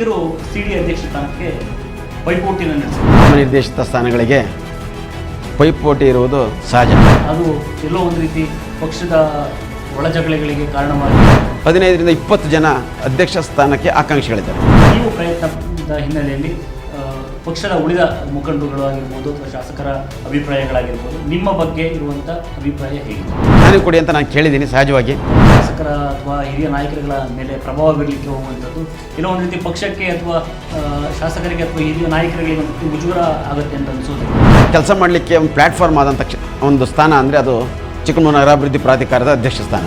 ಶಾಸಕರು ಸಿಡಿ ಅಧ್ಯಕ್ಷ ಸ್ಥಾನಕ್ಕೆ ಪೈಪೋಟಿನ ನಾಮನಿರ್ದೇಶಿತ ಸ್ಥಾನಗಳಿಗೆ ಪೈಪೋಟಿ ಇರುವುದು ಸಹಜ. ಅದು ಎಲ್ಲೋ ಒಂದು ರೀತಿ ಪಕ್ಷದ ಒಳಜಗಳಿಗೆ ಕಾರಣವಾಗಿದೆ ಹದಿನೈದರಿಂದ ಇಪ್ಪತ್ತು ಜನ ಅಧ್ಯಕ್ಷ ಸ್ಥಾನಕ್ಕೆ ಆಕಾಂಕ್ಷಿಗಳಿದ್ದಾರೆ. ನೀವು ಪ್ರಯತ್ನದ ಹಿನ್ನೆಲೆಯಲ್ಲಿ ಪಕ್ಷದ ಉಳಿದ ಮುಖಂಡರುಗಳು ಆಗಿರ್ಬೋದು ಅಥವಾ ಶಾಸಕರ ಅಭಿಪ್ರಾಯಗಳಾಗಿರ್ಬೋದು ನಿಮ್ಮ ಬಗ್ಗೆ ಇರುವಂಥ ಅಭಿಪ್ರಾಯ ಹೇಗೆ? ನಾನು ಕೊಡಿ ಅಂತ ನಾನು ಕೇಳಿದ್ದೀನಿ ಸಹಜವಾಗಿ. ಶಾಸಕರ ಅಥವಾ ಹಿರಿಯ ನಾಯಕರುಗಳ ಮೇಲೆ ಪ್ರಭಾವ ಬೀರಲಿಕ್ಕೆ ಹೋಗುವಂಥದ್ದು. ಒಂದು ರೀತಿ ಪಕ್ಷಕ್ಕೆ ಅಥವಾ ಶಾಸಕರಿಗೆ ಅಥವಾ ಹಿರಿಯ ನಾಯಕರಿಗೆ ಮುಜುಗರ ಆಗುತ್ತೆ ಅಂತ ಅನಿಸೋದು. ಕೆಲಸ ಮಾಡಲಿಕ್ಕೆ ಒಂದು ಪ್ಲ್ಯಾಟ್ಫಾರ್ಮ್ ಆದಂಥ ಒಂದು ಸ್ಥಾನ ಅಂದರೆ ಅದು ಚಿಕ್ಕಮಗಳೂರು ನಗರಾಭಿವೃದ್ಧಿ ಪ್ರಾಧಿಕಾರದ ಅಧ್ಯಕ್ಷ ಸ್ಥಾನ.